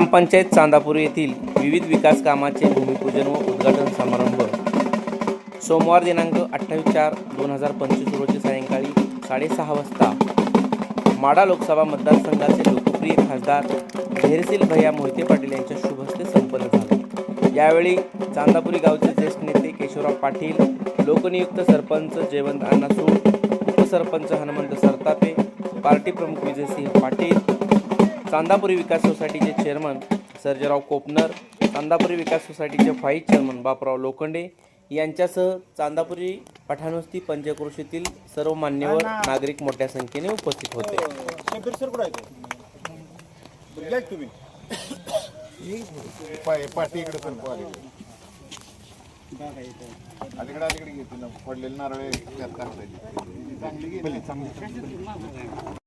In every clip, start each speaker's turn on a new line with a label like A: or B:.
A: ग्रामपंचायत चांदापूर येथील विविध विकास कामाचे भूमिपूजन व उद्घाटन समारंभ. सोमवार दिनांक अठ्ठावीस चार दोन हजार पंचवीस रोजी सायंकाळी साडेसहा वाजता माडा लोकसभा मतदारसंघाचे लोकप्रिय खासदार धैर्यशील भैया मोहिते पाटील यांच्या शुभ हस्ते संपन्न झाले. यावेळी चांदापुरी गावचे ज्येष्ठ नेते केशवराव पाटील लोकनियुक्त सरपंच जयवंत अण्णा सूळ उपसरपंच हनुमंत सरतापे पार्टी प्रमुख विजयसिंह पाटील चांदापुरी विकास सोसायटीचे चेअरमन सर्जेराव कोपनर चांदापुरी विकास सोसायटीचे व्हाईस चेअरमन बापराव लोखंडे यांच्यासह चांदापुरी पठाणवस्ती पंचक्रोशीतील सर्व मान्यवर नागरिक मोठ्या संख्येने उपस्थित होते.
B: अलीकडे अलीकडे घेते ना पडलेले नारळ त्यात चांगली.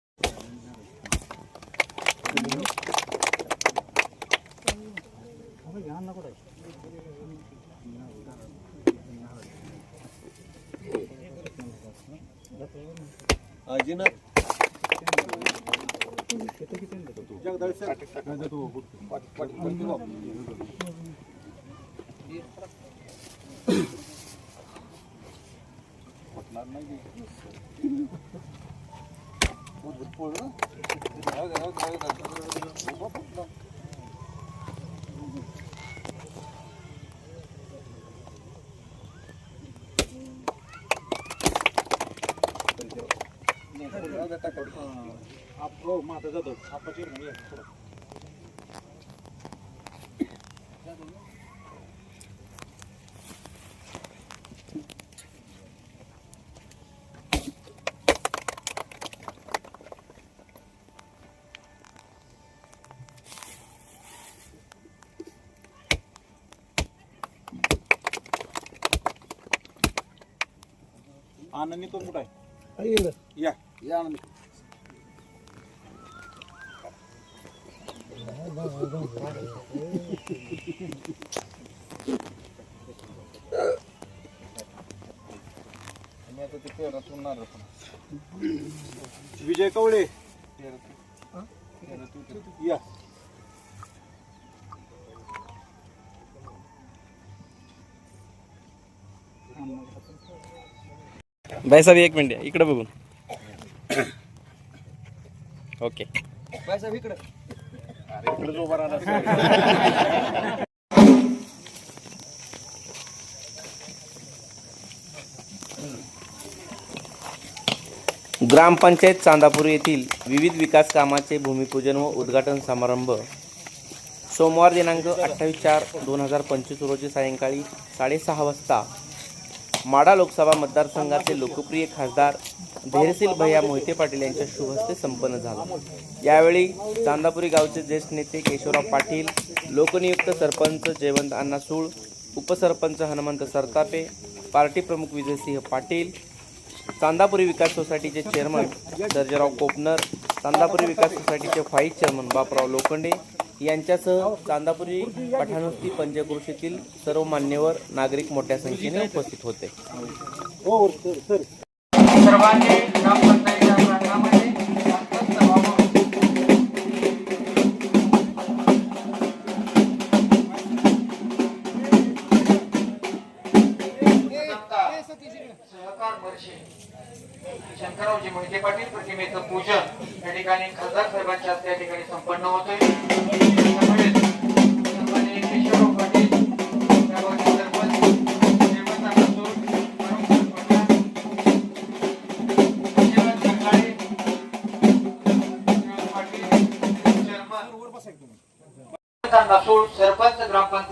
B: गेली चांगली जगदाळ सर पाठी- पाठी- पाठी जाऊ. पटणार नाही की. पोळ ना. राहू दे, राहू दे, राहू दे. उभा पटला. राहू दे, टाका. आप- हो, माझा जातो. आपाची नाही आहे. थोडं. आनंदी पण कुठं आहे या या आनंदी विजय कवळे. या.
A: साहेब एक मिनिट. इकडे बघून. ओके
B: इकडेच उभा राहणार
A: ग्रामपंचायत चांदापूर येथील विविध विकास कामाचे भूमिपूजन व उद्घाटन समारंभ सोमवार दिनांक अठ्ठावीस चार दोन हजार पंचवीस रोजी सायंकाळी साडेसहा वाजता माडा लोकसभा मतदारसंघाचे लोकप्रिय खासदार धैर्यशील भैया मोहिते पाटील यांच्या शुभस्ते संपन्न झाला. यावेळी चांदापुरी गावचे ज्येष्ठ नेते केशवराव पाटील लोकनियुक्त सरपंच जयवंत अण्णा सूळ उपसरपंच हनुमंत सरतापे पार्टी प्रमुख विजयसिंह पाटील चांदापुरी विकास सोसायटीचे चेअरमन दर्जराव कोपनर चांदापुरी विकास सोसायटीचे व्हाईस चेअरमन बापराव लोखंडे यांच्यासह चांदापुरी पठाणवस्ती पंचक्रोशीतील सर्व मान्यवर नागरिक मोठ्या संख्येने उपस्थित होते.
B: हो
C: सर्वांनी शंकररावजी मोहिते पाटील प्रतिमेचं पूजन या ठिकाणी खासदार साहेबांच्या हस्ते या ठिकाणी संपन्न होतोय.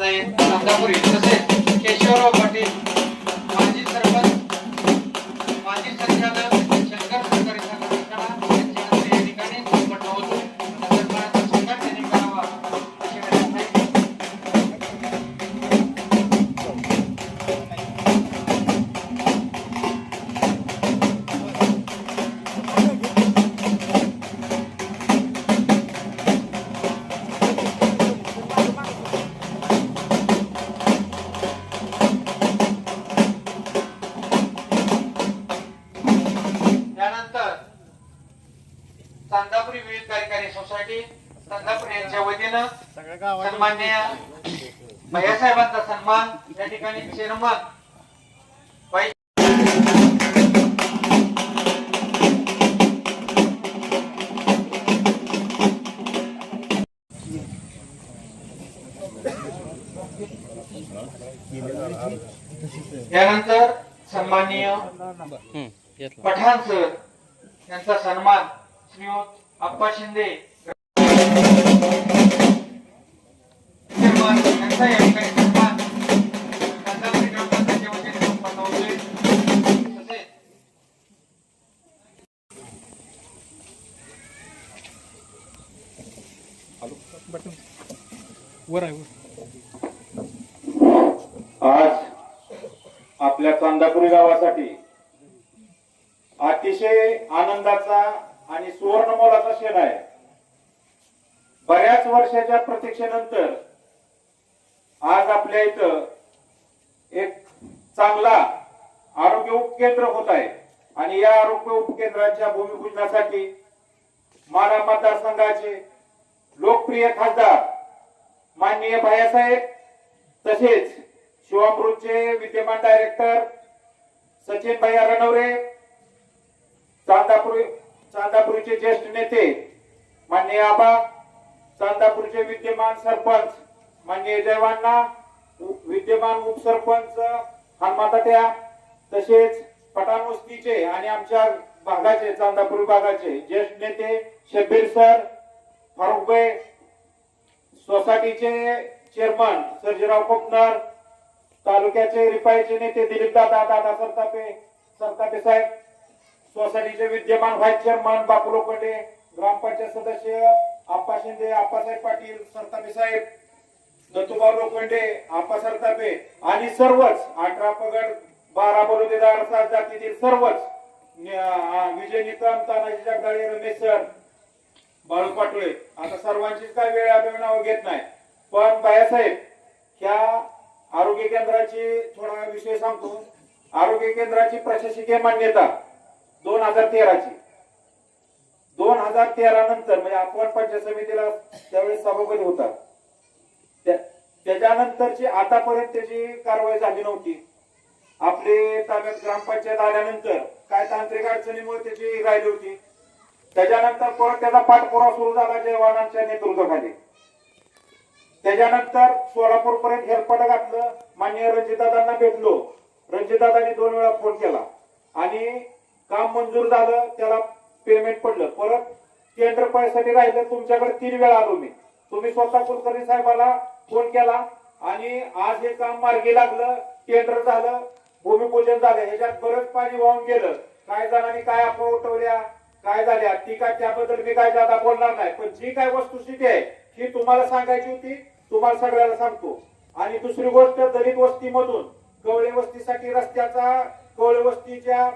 C: नाही ग्रामपंचायत तसेच केशवराव चांदापुरी विविध कार्यकारी सोसायटी संघापूर यांच्या वतीनं सन्माननीय भैयासाहेबांचा सन्मान या ठिकाणी चेअरमन यानंतर सन्माननीय पठाण सर यांचा सन्मान श्रीयुत अप्पा शिंदे. यांचा या ठिकाणी सन्मान वतीने संपन्न होतोय तसेच
B: आज आपल्या चांदापुरी गावासाठी अतिशय आनंदाचा आणि सुवर्ण मोलाचा आहे. बऱ्याच वर्षाच्या प्रतीक्षेनंतर आज आपल्या इथं एक चांगला आरोग्य उपकेंद्र होत आहे. आणि या आरोग्य उपकेंद्राच्या भूमिपूजनासाठी माना मतदारसंघाचे लोकप्रिय खासदार माननीय भायासाहेब तसेच शिवामृतचे विद्यमान डायरेक्टर सचिन भैया रणवरे चांदापूर चांदापूरचे ज्येष्ठ नेते माननीय आबा चांदापूरचे विद्यमान सरपंच माननीय जयवांना विद्यमान उपसरपंच हनुमातात्या तसेच पठाण वस्तीचे आणि आमच्या भागाचे चांदापूर भागाचे ज्येष्ठ नेते शब्बीर सर फारुखभाई सोसायटीचे चेअरमन सर्जीराव कोपनर तालुक्याचे रिपाईचे नेते दिलीप दादा दादा सरतापे सरतापे साहेब सोसायटीचे विद्यमान व्हाईस चेअरमन बापू लोखंडे ग्रामपंचायत सदस्य आप्पा शिंदे आप्पासाहेब पाटील सरतापे साहेब दत्तूभाऊ लोखंडे आप्पा सरतापे आणि सर्वच अठरा पगड बारा बरोदेदार सात जातीतील सर्वच विजय निकम तानाजी जगदाळे रमेश सर बाळू पाटोळे. आता सर्वांचीच काय वेळ आपण घेत नाही. पण बायासाहेब ह्या आरोग्य केंद्राची थोडा विषय सांगतो. आरोग्य केंद्राची प्रशासकीय मान्यता दोन हजार तेराची. दोन हजार तेरा नंतर म्हणजे आपण पंचायत समितीला त्यावेळेस सभापती होता त्या- त्याच्यानंतरची आतापर्यंत त्याची कारवाई झाली नव्हती. आपले ताब्यात ग्रामपंचायत आल्यानंतर काय तांत्रिक अडचणीमुळे त्याची राहिली होती. त्याच्यानंतर परत त्याचा पाठपुरावा सुरू झाला जयवानांच्या नेतृत्वाखाली. त्याच्यानंतर सोलापूर पर्यंत हेरपट घातलं. माननीय रणजितदादांना भेटलो. रणजितदादांनी दोन वेळा फोन केला. आणि काम मंजूर झालं त्याला पेमेंट पडलं. परत टेंडर पैसाठी राहिलं तुमच्याकडे तीन वेळा आलो मी. तुम्ही स्वतः कुलकर्णी साहेबाला फोन केला आणि आज हे काम मार्गी लागलं टेंडर झालं भूमिपूजन झालं ह्याच्यात बरंच पाणी वाहून गेलं. काय जणांनी काय अफवा उठवल्या काय झाल्या ती काय त्याबद्दल मी काय जादा बोलणार नाही. पण जी काय वस्तुस्थिती आहे ही तुम्हाला सांगायची होती तुम्हाला सगळ्याला सांगतो. आणि दुसरी गोष्ट दलित वस्तीमधून कवळे वस्तीसाठी रस्त्याचा कवळे वस्तीच्या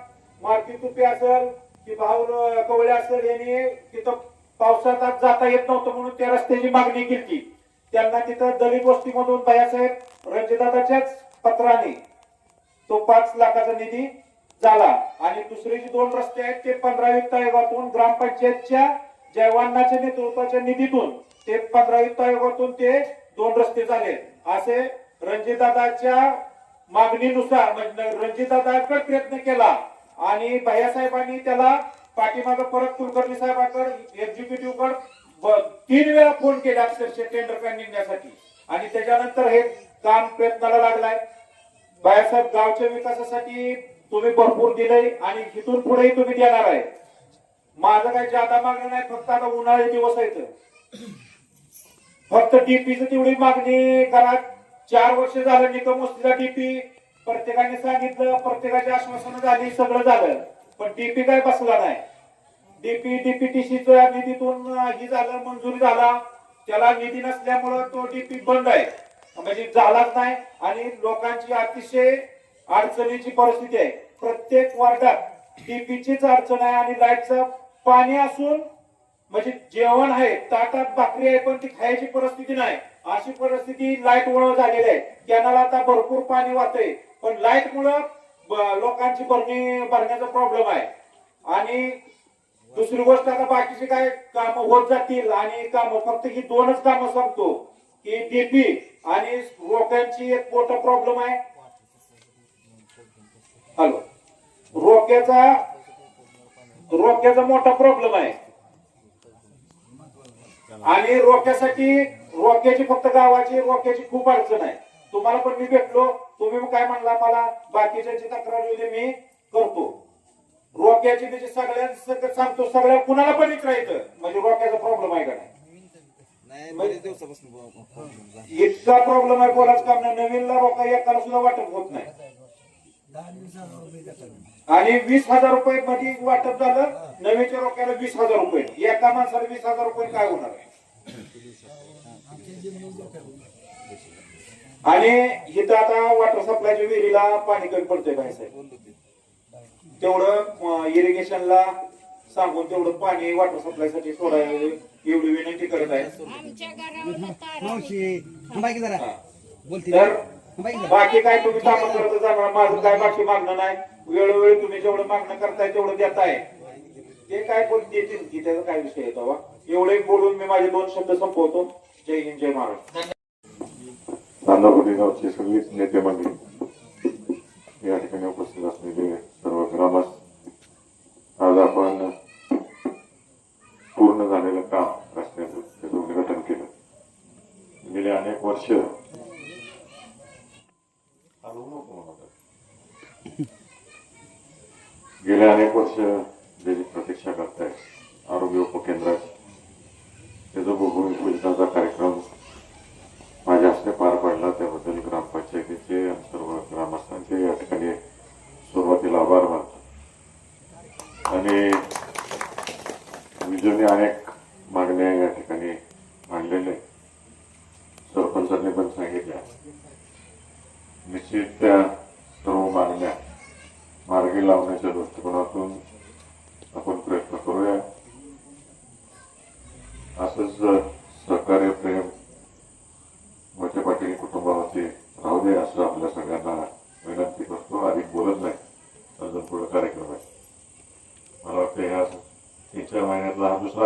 B: मारती तुपे असेल की भाऊ कवळे असेल यांनी तिथं पावसात जाता येत नव्हतं म्हणून त्या रस्त्याची मागणी केली. त्यांना तिथं दलित वस्तीमधून भयासाहेब रणजितदादाच्याच पत्राने तो पाच लाखाचा निधी झाला. आणि दुसरे जे दोन रस्ते आहेत ते पंधरा वित्त आयोगातून ग्रामपंचायतच्या जयवानाच्या नेतृत्वाच्या निधीतून ते पंधरा वित्त आयोगातून ते दोन रस्ते झाले. असे रणजितदादाच्या मागणीनुसार म्हणजे रणजितदादाकडे प्रयत्न केला. आणि भैयासाहेबांनी त्याला पाठीमागं परत कुलकर्णी साहेबांकडे एक्झिक्युटिव्हकडे तीन वेळा फोन केला अक्षरशः टेंडर निघण्यासाठी आणि त्याच्यानंतर हे काम प्रयत्नाला लागलाय. बाळासाहेब गावच्या विकासासाठी तुम्ही भरपूर दिलंय आणि इथून पुढेही तुम्ही देणार आहे. माझं काही जादा मागणं नाही फक्त आता उन्हाळे दिवस आहेत. फक्त डीपीची तेवढी मागणी करा. चार वर्ष झालं निकम वस्तीला डीपी प्रत्येकाने सांगितलं प्रत्येकाची आश्वासन झाली सगळं झालं. पण डीपी काय बसला नाही. डीपी डीपीटीसीच्या निधीतून ही झालं मंजूर झाला. त्याला निधी नसल्यामुळं तो डीपी बंद आहे. म्हणजे झालाच नाही आणि लोकांची अतिशय अडचणीची परिस्थिती आहे. प्रत्येक वार्डात डीपीचीच अडचण आहे आणि लाईटचं पाणी असून म्हणजे जेवण आहे ताटात भाकरी आहे पण ती खायची परिस्थिती नाही. अशी परिस्थिती लाइट वळ झालेली आहे. कॅनल आता भरपूर पाणी वाहतंय. पण लाइट मुळे लोकांची भरणी भरण्याचा प्रॉब्लेम आहे. आणि दुसरी गोष्ट आता बाकीची काय काम होत जातील आणि काम फक्त ही दोनच कामं सांगतो की डीपी आणि रोक्यांची एक मोठा प्रॉब्लेम आहे. हॅलो रोक्याचा रोक्याचा मोठा प्रॉब्लेम आहे. आणि रोक्यासाठी रोक्याची फक्त गावाची रोक्याची खूप अडचण आहे. तुम्हाला पण मी भेटलो. तुम्ही मग काय म्हणला मला? बाकीच्यांची तक्रार येऊ दे मी करतो. रोक्याची त्याची सगळ्यांना सांगतो सगळ्या कुणाला पण विचारायचं? म्हणजे रोक्याचा प्रॉब्लेम आहे का नाही. इतका प्रॉब्लेम आहे बोलाच काम नाही. नवीनला रोका एकाला सुद्धा वाटप होत नाही. आणि वीस हजार रुपये मध्ये वाटप झालं नवीनच्या रोक्याला वीस हजार रुपये. एका माणसाला वीस हजार रुपये काय होणार आहे? आणि इथं आता वॉटर सप्लायच्या विहिरीला पाणी कमी पडतंय बाई साहेब. तेवढं इरिगेशनला सांगून तेवढं पाणी वॉटर सप्लायसाठी सोडायला एवढी विनंती करत आहे.
D: तारा
B: हा.
E: बोलते.
B: बाकी काय तुम्ही कामं करत जाणार? माझं काय बाकी मागणं नाही. वेळोवेळी तुम्ही जेवढं मागणं करताय तेवढं देताय. ते काय बोल देतील की त्याचा काय विषय येतो बा एवढे बोलून मी माझे दोन शब्द संपवतो. जय हिंद जय महाराष्ट्र.
F: नांदापुरी गावचे सगळीच नेते मंडळी या ठिकाणी उपस्थित असलेले सर्व ग्रामस्थ आज आपण पूर्ण झालेलं काम रस्त्याचं त्याचं उद्घाटन केलं गेले अनेक वर्ष हलवू गेले अनेक वर्ष विजूने अनेक मागण्या या ठिकाणी मांडलेल्या सरपंचांनी पण सांगितल्या निश्चित त्या सर्व मागण्या मार्गी लावण्याच्या दृष्टिकोनातून आपण प्रयत्न करूया. असंच सहकार्य प्रेम मोठे पाटील कुटुंबावरती राहू दे असं आपल्या सगळ्यांना विनंती करतो. अधिक बोलत नाही अजून पुढे कार्यक्रम आहे मला वाटतं ह्या तीन चार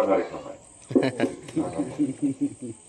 F: महिन्यातला हा दुसरा कार्यक्रम आहे त्यामुळं